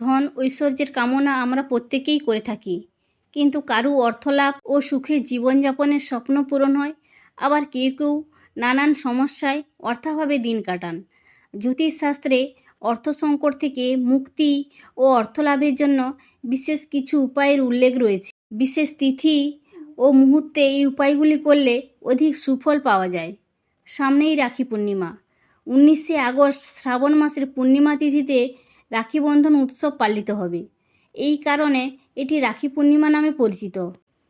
ধন, ঐশ্বর্যের কামনা আমরা প্রত্যেকেই করে থাকি। কিন্তু কারু অর্থলাভ ও সুখে জীবনযাপনের স্বপ্ন পূরণ হয়, আবার কেউ কেউ নানান সমস্যায় অর্থাভাবে দিন কাটান। জ্যোতিষশাস্ত্রে অর্থ সংকট থেকে মুক্তি ও অর্থলাভের জন্য বিশেষ কিছু উপায়ের উল্লেখ রয়েছে। বিশেষ তিথি ও মুহূর্তে এই উপায়গুলি করলে অধিক সুফল পাওয়া যায়। সামনেই রাখি পূর্ণিমা। উনিশে আগস্ট শ্রাবণ মাসের পূর্ণিমা তিথিতে রাখি বন্ধন উৎসব পালিত হবে। এই কারণে এটি রাখি পূর্ণিমা নামে পরিচিত।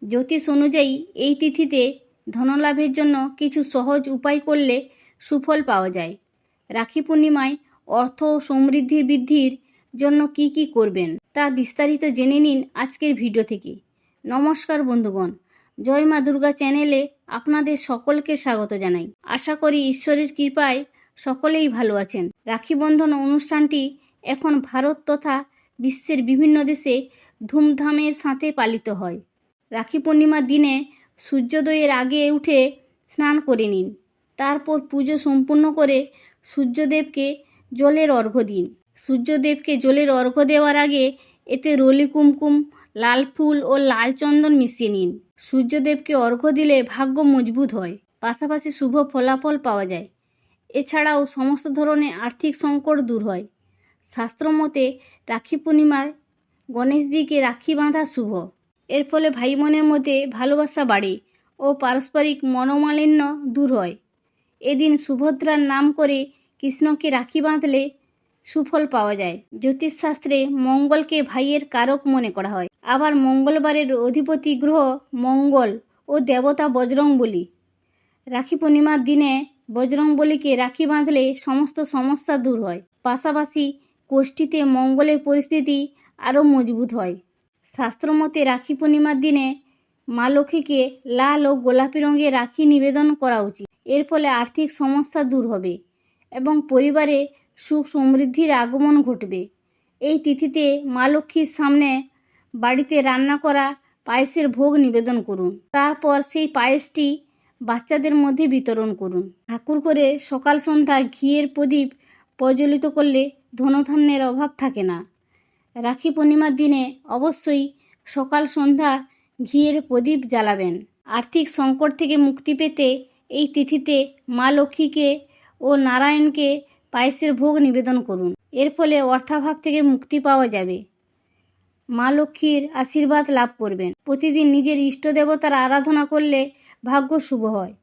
জ্যোতিষ অনুযায়ী এই তিথিতে ধনলাভের জন্য কিছু সহজ উপায় করলে সুফল পাওয়া যায়। রাখি পূর্ণিমায় অর্থ ও সমৃদ্ধির বৃদ্ধির জন্য কি কি করবেন তা বিস্তারিত জেনে নিন আজকের ভিডিও থেকে। নমস্কার বন্ধুগণ, জয় মা দুর্গা চ্যানেলে আপনাদের সকলকে স্বাগত জানাই। আশা করি ঈশ্বরের কৃপায় সকলেই ভালো আছেন। রাখি বন্ধন অনুষ্ঠানটি এখন ভারত তথা বিশ্বের বিভিন্ন দেশে ধুমধামের সাথে পালিত হয়। রাখি পূর্ণিমার দিনে সূর্যোদয়ের আগে উঠে স্নান করে নিন। তারপর পুজো সম্পূর্ণ করে সূর্যদেবকে জলের অর্ঘ্য দিন। সূর্যদেবকে জলের অর্ঘ্য দেওয়ার আগে এতে রলি কুমকুম, লাল ফুল ও লাল চন্দন মিশিয়ে নিন। সূর্যদেবকে অর্ঘ্য দিলে ভাগ্য মজবুত হয়। পাশাপাশি শুভ ফলাফল পাওয়া যায়। এছাড়াও সমস্ত ধরনের আর্থিক সংকট দূর হয়। শাস্ত্রমতে রাখি পূর্ণিমায় গণেশজিকে রাখি বাঁধা শুভ। এর ফলে ভাই বোনের মধ্যে ভালোবাসা বাড়ে ও পারস্পরিক মনোমালিন্য দূর হয়। এদিন সুভদ্রার নাম করে কৃষ্ণকে রাখি বাঁধলে সুফল পাওয়া যায়। জ্যোতিষশাস্ত্রে মঙ্গলকে ভাইয়ের কারক মনে করা হয়। আবার মঙ্গলবারের অধিপতি গ্রহ মঙ্গল ও দেবতা বজরং বলি। রাখি পূর্ণিমার দিনে বজরং বলিকে রাখি বাঁধলে সমস্ত সমস্যা দূর হয়। পাশাপাশি কোষ্ঠীতে মঙ্গলের পরিস্থিতি আরও মজবুত হয়। শাস্ত্রমতে রাখি পূর্ণিমার দিনে মা লক্ষ্মীকে লাল ও গোলাপি রঙের রাখি নিবেদন করা উচিত। এর ফলে আর্থিক সমস্যা দূর হবে এবং পরিবারে সুখ সমৃদ্ধির আগমন ঘটবে। এই তিথিতে মা লক্ষ্মীর সামনে বাড়িতে রান্না করা পায়েসের ভোগ নিবেদন করুন। তারপর সেই পায়েসটি বাচ্চাদের মধ্যে বিতরণ করুন। ঠাকুর করে সকাল সন্ধ্যা ঘিয়ের প্রদীপ প্রজ্বলিত করলে ধনধান্যের অভাব থাকে না। রাখি পূর্ণিমার দিনে অবশ্যই সকাল সন্ধ্যা ঘিয়ের প্রদীপ জ্বালাবেন। আর্থিক সংকট থেকে মুক্তি পেতে এই তিথিতে মা লক্ষ্মীকে ও নারায়ণকে পায়েসের ভোগ নিবেদন করুন। এর ফলে অর্থাভাব থেকে মুক্তি পাওয়া যাবে। মা লক্ষ্মীর আশীর্বাদ লাভ করবেন। প্রতিদিন নিজের ইষ্ট দেবতার আরাধনা করলে ভাগ্য শুভ হয়।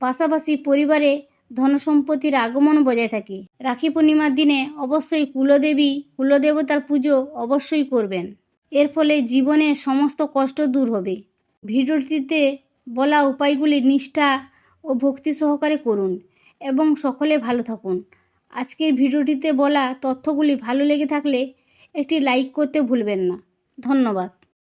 পাশাপাশি পরিবারে ধনসম্পত্তির আগমন বজায় থাকে। রাখি পূর্ণিমার দিনে অবশ্যই কুলদেবী, কুলদেবতার পুজো অবশ্যই করবেন। এর ফলে জীবনে সমস্ত কষ্ট দূর হবে। ভিডিওটিতে বলা উপায়গুলি নিষ্ঠা ও ভক্তি সহকারে করুন এবং সকলে ভালো থাকুন। আজকের ভিডিওটিতে বলা তথ্যগুলি ভালো লেগে থাকলে একটি লাইক করতে ভুলবেন না। ধন্যবাদ।